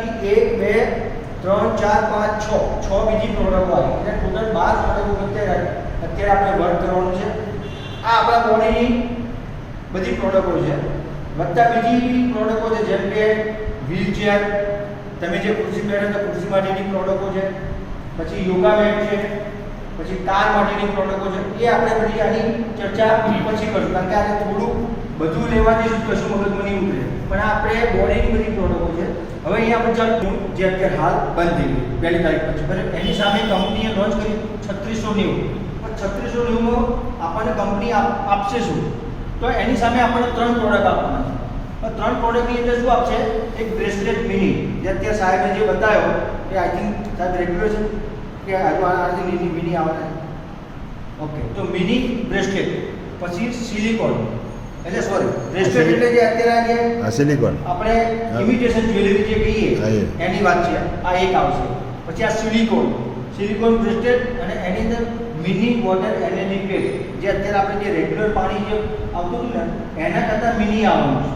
નથી એક, બે, ત્રણ, ચાર, પાંચ, છ. છ બીજી પ્રોડક્ટો આવી. એટલે ટોટલ બાર પ્રોડક્ટો અત્યારે અત્યારે આપણે વર્ક કરવાનું છે. આ આપણા બોડીની બધી પ્રોડક્ટો છે. વત્તા બીજી પ્રોડક્ટો છે, જેમ કે વ્હીલચેર તમે જે ખુરશી પહેરો તો ખુરશી માટેની પ્રોડક્ટો છે. પછી યોગા મેટ છે. પછી કાર માટેની પ્રોડક્ટો છે. એ આપણે બધી આની ચર્ચા પછી કરશું. કારણ કે આજે થોડું બધું લેવાથી શું કશું મગજમાં નહીં ઉતરે. પણ આપણે બોડીની બધી પ્રોડક્ટો છે. હવે અહીંયા આપણે ચાલુ જે અત્યારે હાલ બંધ થઈ ગયું. પહેલી તારીખ પછી. બરાબર? એની સામે કંપનીએ લોન્ચ કરી છત્રીસો નેવું. પણ છત્રીસો નેવુંમાં આપણને કંપની આપ- આપશે શું? તો એની સામે આપણને ત્રણ પ્રોડક્ટ આપવાના છે. ત્રણ પ્રોડક્ટની અંદર શું આપશે? એક બ્રેસલેટ મિની જે અત્યારે સાહેબે જે બતાવ્યો એ આઈ થિંક સાહેબ રેગ્યુલર છે કે આજે મિની મિની આવે ઓકે તો મિની બ્રેસલેટ પછી સિલિકોન એટલે સોરી બ્રેસલેટ એટલે જે અત્યારે આ જે આ સિલિકોન આપણે. ઇમિટેશન જ્વેલરી જે કહીએ એની વાત છે. આ એક આવશે. પછી આ સિલિકોન સિલિકોન બ્રેસલેટ અને એની અંદર મિની વોટર પેડ જે અત્યારે આપણે જે રેગ્યુલર પાણી જે આવતું ને એના કરતાં મિની આવવાનું છે.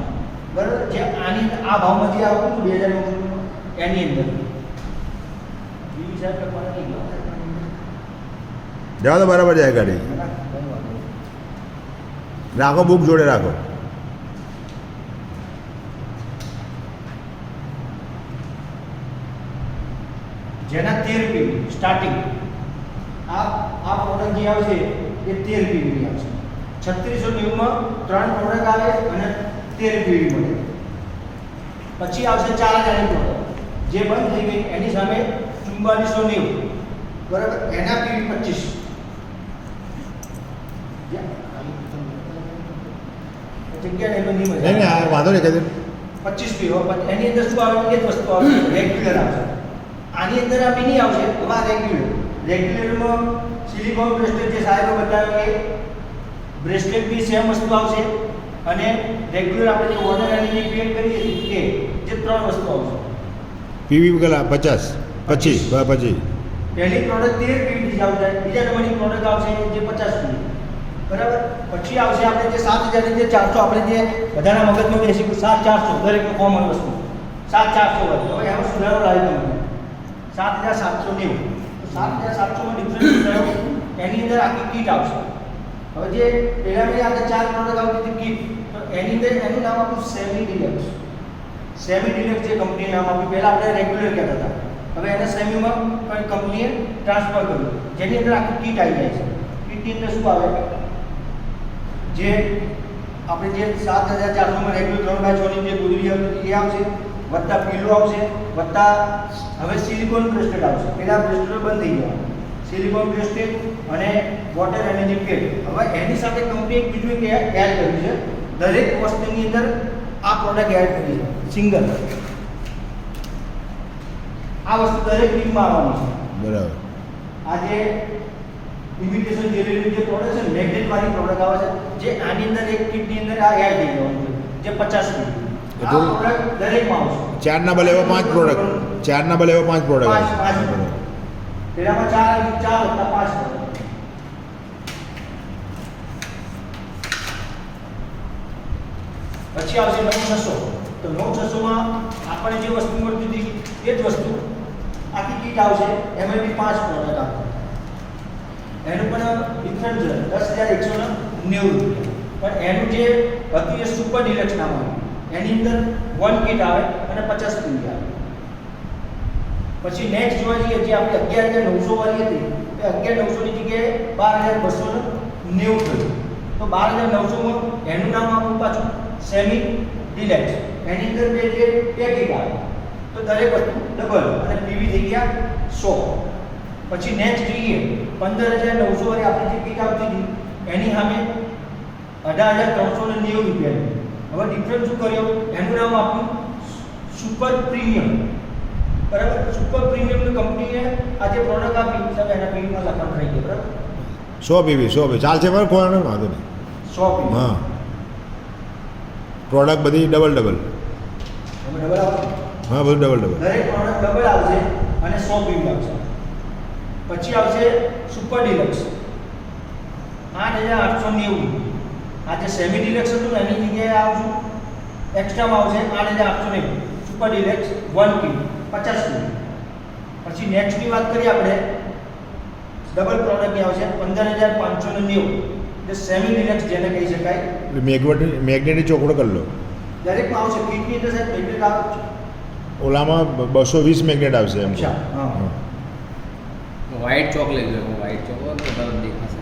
બરાબર? જે આની આ ભાવમાં જે આવતું હતું બે હજાર એની અંદર. બીજી સાહેબ. જવા બરાબર જાય ગાડી બરાબર? કંઈ વાંધો નહીં. રાખો, બુક જોડે રાખો. જેના તેર પીવી સ્ટાર્ટિંગ આ આ પ્રોડક્ટ જે આવશે એ તેર પીવી આવશે છત્રીસો નેવુંમાં ત્રણ પ્રોડક્ટ આવે અને તેર પીવી મળે. પછી આવશે ચાર હજારની જે બંધ થઈ ગઈ, એની સામે ચુમ્બાલીસો નેવું બરાબર? એના પીવી પચીસ. જગ્યા એમાં નહીં નહીં નહીં આ વાંધો નહીં કદી પચીસ પીવો પણ એની અંદર શું આવે? એ જ વસ્તુ આવશે રેગ્યુલર આવશે આની અંદર આ મિની આવશે આ રેગ્યુલર રેગ્યુલરમાં સિલિકોન બ્રેસલેટ જે સાહેબે બતાવ્યો કે બ્રેસલેટ બી સેમ વસ્તુ આવશે. અને રેગ્યુલર આપણે જે વોટર જે પેડ કરીએ છીએ એ જે ત્રણ વસ્તુ આવશે. પીવી કલા પચાસ પચીસ પછી પહેલી પ્રોડક્ટ તેર પીવી આવશે બીજા નંબરની પ્રોડક્ટ આવશે જે પચાસ પીવી બરાબર? પછી આવશે આપણે જે સાત હજારની જે ચારસો આપણે જે બધાના મગજમાં બેસી ગયું સાત ચારસો, દરેકનું કોમન વસ્તુ. સાત ચારસો હોય હવે એમાં સુધારો લાવ્યો તમને. સાત હજાર સાતસો નેવું. તો સાત હજાર સાતસોમાં ડિફરન્સ થયો. એની અંદર આખી કીટ આવશે. હવે જે પહેલાંની આપણે ચાર પ્રોડક્ટ આવતી હતી કીટ તો એની અંદર એનું નામ આપ્યું સેમી ડિલક્સ સેમી ડિલક્સ જે કંપની નામ આપ્યું. પહેલાં આપણે રેગ્યુલર કહેતા હતા. હવે એને સેમીમાં કઈ કંપનીએ ટ્રાન્સફર કર્યું. જેની અંદર આખી કીટ આવી જાય છે. કીટની અંદર શું આવે? જે આપણે જે સાત હજાર ચારસોમાં રેગ્યુલર ત્રણ બાય છની જે ગુજરી એ આવશે વત્તા પીલો આવશે વત્તા હવે સિલિકોન બ્રેસલેટ આવશે. પેલા બ્રેસલેટ બંધ થઈ ગયા સિલિકોન બ્રેસલેટ અને વોટર એનર્જી પેડ હવે એની સાથે કંપની એક બીજું એક એડ કર્યું છે. દરેક વસ્તુની અંદર આ પ્રોડક્ટ એડ કરી છે. સિંગલ આ વસ્તુ દરેક ટીમમાં આવવાની છે. બરાબર. આ જે ઇમિટેશન જ્વેલરી જે પ્રોડક્ટ છે મેગ્નેટ વાળી પ્રોડક્ટ આવે છે જે આની અંદર એક કીટની અંદર આ એડ થઈ જવાનું છે જે પચાસ આપણે? પ્રોડક્ટ દરેકમાં આવશે. ચારના બલે એવા પાંચ પ્રોડક્ટ ચારના બલે એવા પાંચ પ્રોડક્ટ પાંચ બરાબર. ચાર ચાર વત્તા પાંચ પછી આવશે નવ છસો. તો નવ છસોમાં આપણને જે વસ્તુ મળતી હતી એ જ વસ્તુ. આખી કીટ આવશે એમાં બી પાંચ પ્રોડક્ટ આવશે એનું પણ છે. દસ હજાર એકસો નેવું રૂપિયા. પણ એનું જે હતું એ સુપર ડિલક્સ નામ આવ્યું એની અંદર વન કીટ આવે અને પચાસ પીવી આવે. પછી નેક્સ્ટ જોવા જઈએ, જે આપણે અગિયાર હજાર નવસો વાળી હતી, એ અગિયાર નવસોની જગ્યાએ બાર હજાર બસો નેવું થયું. તો બાર હજાર નવસોમાં એનું નામ આપણું પાછું સેમી ડિલેક્સ એની અંદર બે જે ગીગ આવે તો દરેક વસ્તુ ડબલ અને પીવી થઈ ગયા સો. પછી નેક્સ્ટ જોઈએ પંદર હજાર નવસો વાળી આપણી જે કીટ આવતી હતી એની સામે અઢાર હજાર ત્રણસો ને નેવું રૂપિયાની હવે ડિફરન્સ શું કર્યો? એનું નામ આપ્યું સુપર પ્રીમિયમ બરાબર? સુપર પ્રીમિયમની કંપનીએ આ જે પ્રોડક્ટ આપી સાહેબ એના પીવીમાં લખાણ થઈ ગયું બરાબર? સો પીવી સો પીવી ચાલશે પણ કોઈ વાંધો નહીં સો પીવી હા. પ્રોડક્ટ બધી ડબલ ડબલ ડબલ હા બધું ડબલ ડબલ દરેક પ્રોડક્ટ ડબલ આવશે અને સો પીવી આવશે. પછી આવશે સુપર ડિલક્સ. આઠ હજાર આઠસો નેવું. આ જે સેમી ડિલક્સ હતું ને એની જગ્યાએ આવશું. એક્સ્ટ્રામાં આવશે આઠ હજાર આઠસો નેવું. સુપર ડિલક્સ વન કિલો પચાસ કિલો પછી નેક્સ્ટની વાત કરીએ આપણે. ડબલ પ્રોડક્ટની આવશે પંદર હજાર પાંચસો ને નેવું. જે સેમી ડિલક્સ જેને કહી શકાય. એટલે મેગ્નેટિક મેગ્નેટિક ચોકડો કરી લો. દરેકમાં આવશે. કીટની અંદર સાહેબ મેગ્નેટ આવે ઓલામાં બસો વીસ મેગ્નેટ આવશે એમ હા. હા. વ્હાઈટ ચોક લઈ લો વ્હાઈટ ચોક હોય તો તરત દેખાશે.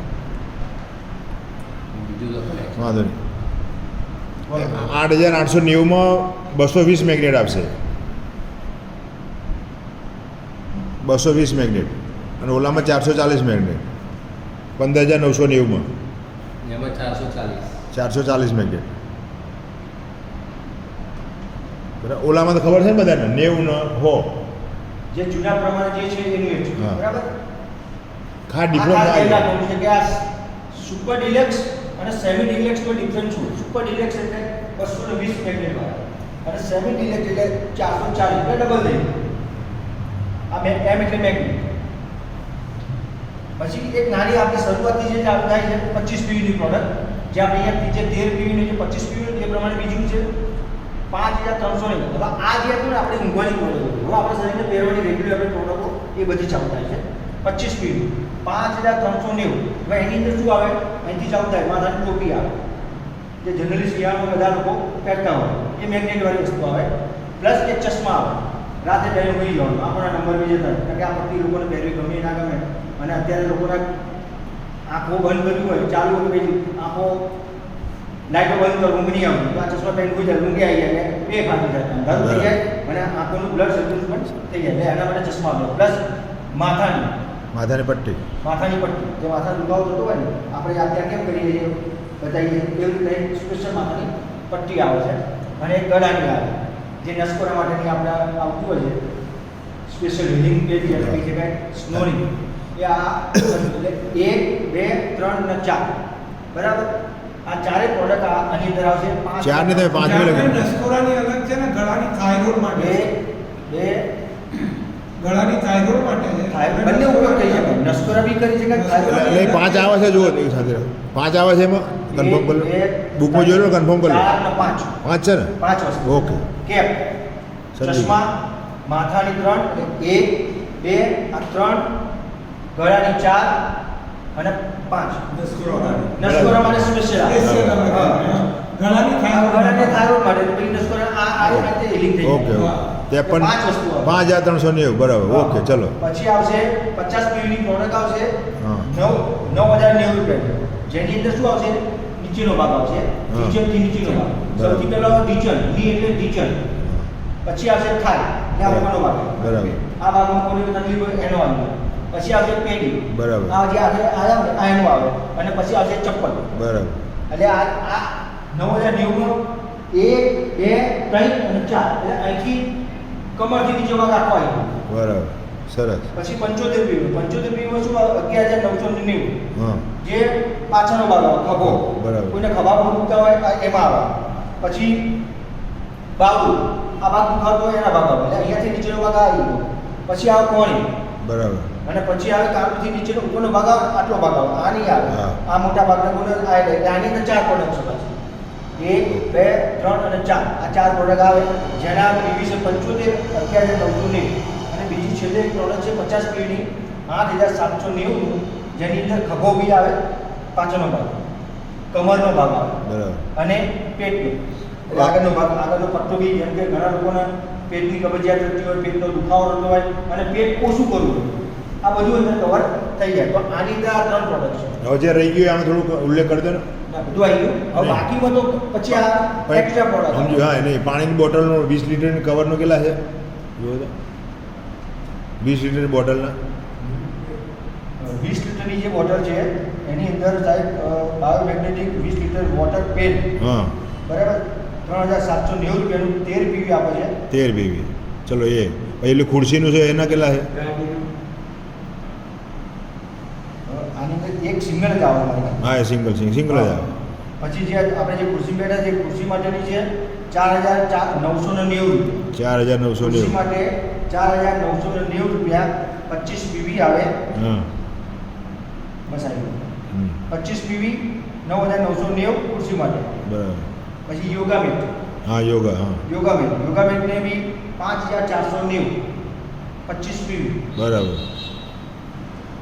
બીજું તો વાંધો નહીં. બરોબર આઠ હજાર આઠસો નેવુંમાં બસો વીસ મેગ્નેટ આવશે બસો વીસ મેગ્નેટ. અને ઓલામાં ચારસો ચાલીસ મેગ્નેટ. પંદર હજાર નવસો નેવુંમાં. એમાં ચારસો ચાલીસ. ચારસો ચાલીસ મેગ્નેટ. બરાબર. ઓલામાં તો ખબર છે ને બધાને? નેવું ન હો. જે જૂના પ્રમાણે જે છે એનું છે હા. ડિફરન્સ આવી રાખવાનું છે કે આ સુપર ડિલેક્સ અને સેમી ડિલેક્સનો ડિફરન્સ શું સુપર ડિલેક્સ એટલે બસો ને વીસ મેગ્નેટ વાળા. અને સેમી ડિલેક્સ એટલે ચારસો ચાલીસ એટલે ડબલ ગયું. આ મે એમ એટલે મેગ્નેટ પછી એક નાની આપણે શરૂઆતથી જે ચાલુ થાય છે પચીસ પીવીની પ્રોડક્ટ જે આપણે અહીંયા જે તેર પીવીની જે પચીસ પીવી એ પ્રમાણે બીજું છે. પાંચ હજાર ત્રણસો ને. હવે આ જે હતું ને આપણે ઊંઘવાની પ્રોડક્ટ હવે આપણે શરીરને પહેરવાની રેગ્યુલર આપણે પ્રોડક્ટો એ બધી ચાલુ થાય છે. પચીસ પીવી. પાંચ હજાર ત્રણસો નેવું. હવે એની અંદર શું આવે? અહીંથી ચાલુ થાય. માથાની ટોપી આવે. જે જનરલી શિયાળામાં બધા લોકો પહેરતા હોય. એ મેગ્નેટ વાળી વસ્તુ આવે. પ્લસ એક ચશ્મા આવે. રાતે ટાઈમ હોઈ જવાનું. આપણા નંબર બી જતા કારણ કે આ પટ્ટી લોકોને પહેરવી ગમે ના ગમે. અને અત્યારે લોકોના આંખો બંધ કર્યું હોય, ચાલુ હોય પછી આંખો લાઈટો બંધ કરો ઊંઘ નહીં આવતી તો આ ચશ્મા પહેરી હોઈ જાય, ઊંઘી આવી જાય એટલે બે ખાતું જાય. અંધારું થઈ જાય અને આંખોનું બ્લડ સર્ક્યુલેશન થઈ જાય. એટલે એના માટે ચશ્મા આવે પ્લસ માથાની. માથાની પટ્ટી. માથાની પટ્ટી. જે માથા દુખાવો થતો હોય ને આપણે અત્યારે કેમ કરીએ છીએ બતાવીએ એવી રીતે સ્પેશિયલ માથાની પટ્ટી આવે છે. અને એક ગળાની આવે જે નસકોરા માટેની આપણે આવતું હોય છે. સ્પેશિયલ હિલિંગ પેજ જે કહી શકાય સ્નોરિંગ એ આ એટલે એક બે ત્રણ ને ચાર. બરાબર? આ ચારે પ્રોડક્ટ આ આની અંદર આવશે. પાંચ ચાર. ને તમે પાંચ નસકોરાની અલગ છે ને ગળાની થાઇરોઇડ બે બે ગળાની થાઇરોઇડ માટે બંને ઉપયોગ થઈ શકે નસકોરા બી કરી શકાય એટલે પાંચ આવે છે જુઓ એની સાથે. પાંચ આવે છે એમાં? કન્ફર્મ કરી બુકમાં જોઈ લો કન્ફર્મ કરી લો. પાંચ. પાંચ છે ને? પાંચ વસ્તુ. Okay cap. ચશ્મા માથાની ત્રણ એક બે આ ત્રણ ગળાની ચાર અને પાંચ. નસકોરાની નસકોરા માટે સ્પેશિયલ આવે. ગળાની ગળાને થાઇરોઇડ થાઇરોઇડ માટે તો પછી નસકોરા આ આ રીતે હિલિંગ થઈ ઓકે તે પણ પાંચ વસ્તુ પાંચ હજાર ત્રણસો નેવું બરાબર. ઓકે ચલો. પછી આવશે પચાસ પીવીની પ્રોડક્ટ આવશે. નવ નવ હજાર નેવું રૂપિયા. જેની અંદર શું આવશે? નીચેનો ભાગ આવશે. ડીચનથી નીચેનો ભાગ. સૌથી પહેલો ડીચનની એટલે ડીચન પછી આવશે થાય ત્યાં આ ઉપરનો ભાગ. બરાબર. આ ભાગમાં કોઈ તકલીફ હોય એનો આવે. પછી આવશે પેડી બરાબર. આ જે આગળ આવ્યા ને આ એનો આવે. અને પછી આવશે ચપ્પલ. બરાબર. એટલે આ આ નવ હજાર નેવું એક બે ત્રણ અને ચાર. એટલે અહીંથી કમરથી નીચે ભાગ આખો આવી બરાબર. સરસ. પછી પંચોતેર પીવી. પંચોતેર શું આવે? અગિયાર હજાર નવસો નેવું. જે પાછળનો ભાગ આવે ખભો. બરાબર. કોઈને ખભા પર મૂકતા હોય એમાં આવે. પછી બાબુ આ ભાગ દુખાતો હોય એના ભાગ આવે. એટલે અહીંયાથી નીચેનો ભાગ આવી ગયો. પછી આવે કોણી. બરાબર. અને પછી આવે કાબુથી નીચેનો ઉપરનો ભાગ આવે આટલો ભાગ આવે. આ નહીં આવે. આ મોટા ભાગના ગુણ આ એટલે આની અંદર ચાર પ્રોડક્ટ છે એક બે ત્રણ અને ચાર. આ ચાર પ્રોડક્ટ આવે. જેના પીવી છે પંચોતેર અગિયાર હજાર નવસો નેવું અને બીજી છેલ્લે એક પ્રોડક્ટ છે પચાસ પીવીની આઠ હજાર સાતસો નેવું. જેની અંદર ખભો બી આવે પાછળનો ભાગ. કમરનો ભાગ આવે. બરાબર. અને પેટનો. આગળનો ભાગ આગળનો પટ્ટો બી જેમ કે ઘણા લોકોને પેટની કબજિયાત થતી હોય પેટનો દુખાવો રહેતો હોય અને પેટ ઓછું કરવું. આ બધું અંદર કવર થઈ જાય. તો આ રીતે આ ત્રણ પ્રોડક્ટ છે. હવે જે રહી ગયું આમાં થોડુંક ઉલ્લેખ કરી દો ને. બધું આવી ગયું. હવે. બાકીમાં તો પછી આ એક્સ્ટ્રા પ્રોડક્ટ સમજ્યું હા નહીં. પાણીની બોટલનો વીસ લીટરની કવરનો કેટલા છે? જુઓ તો. વીસ લીટરની બોટલના. વીસ લીટરની જે બોટલ છે એની અંદર સાહેબ બાયોમેગ્નેટિક વીસ લીટર વોટર પેન. હા. બરાબર? ત્રણ હજાર સાતસો નેવું રૂપિયાનું તેર પીવી આપે છે. તેર બીવી ચલો એ. પછી એટલે ખુરશીનું છે એના કેટલા છે હવે આની અંદર એક સિંગલ જ આવે મારી પાસે. હા એ સિંગલ સિંગલ સિંગલ જ આવે. પછી જે આપણે જે ખુરશી બેઠા છે એ ખુરશી માટેની છે ચાર હજાર ચાર નવસો ને નેવું રૂપિયા. ચાર હજાર નવસો ખુરશી નેવું. માટે ચાર હજાર નવસો ને નેવું રૂપિયા પચીસ પીવી આવે. હા. બસ આવી ગયું. હમ, પચીસ પીવી નવ હજાર નવસો નેવું ખુરશી માટે. બરાબર. પછી યોગા મેટ. હા યોગા હા. Yoga mat. યોગા મેટને બી પાંચ હજાર ચારસો નેવું. પચીસ પીવી. બરાબર.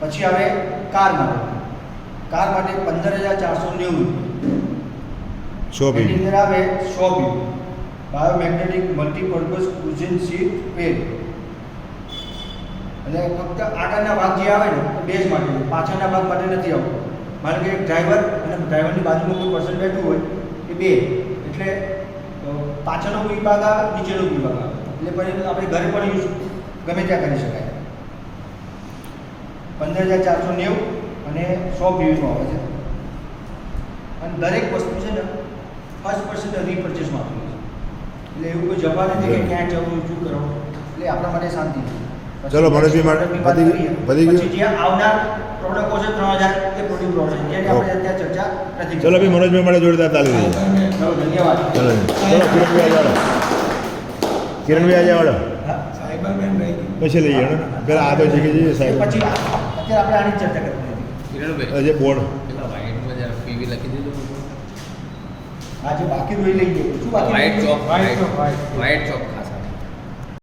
પછી આવે કાર માટે. કાર માટે પંદર હજાર ચારસો નેવું. સો અંદર આવે સો બી બાયોમેગ્નેટિક મલ્ટીપર્પઝ ક્રુઝિન સીટ પેન અને ફક્ત આગળના ભાગ જે આવે ને બેઝ માટે પાછળના ભાગ માટે નથી આવતો. માનો કે એક ડ્રાઈવર અને ડ્રાઈવરની બાજુમાં કોઈ પર્સન બેઠું હોય એ બે. એટલે પાછળનો વિભાગ આવે નીચેનો વિભાગ આવે. એટલે આપણે ઘરે પણ યુઝ ગમે ત્યાં કરી શકાય. પંદર હજાર ચારસો નેવું અને સો પીવીનું આવે છે. અને દરેક વસ્તુ છે ને ફર્સ્ટ પર્સન્ટ રીપર્ચેસમાં આપેલું છે. એટલે એવું કોઈ જવા નથી કે ક્યાં જવું શું કરવું. એટલે આપણા માટે શાંતિ. ચલો, મનોજભાઈ માટે કરીએ. પતી ગયું? પછી જે આવનાર પ્રોડક્ટો છે ત્રણ હજાર એ પ્રોડ્યુસ પ્રોડક્ટ છે. એની આપણે અત્યારે ચર્ચા નથી ચલો ભાઈ મનોજભાઈ માટે જોડતા તાલી દઈએ ચલો ધન્યવાદ. ચલો ચલો કિરણભાઈ આજે કિરણભાઈ આજે આવડો હા. સાયબર બેન રહી ગઈ પછી લઈએ ને પેલા આ તો શીખી જઈએ સાહેબ. પછી અત્યારે આપણે આની ચર્ચા કરવી જે બોર્ડ. આજે બાકી રહી લઈ ગયું. શું બાકી white chalk White chalk, white. Chalk.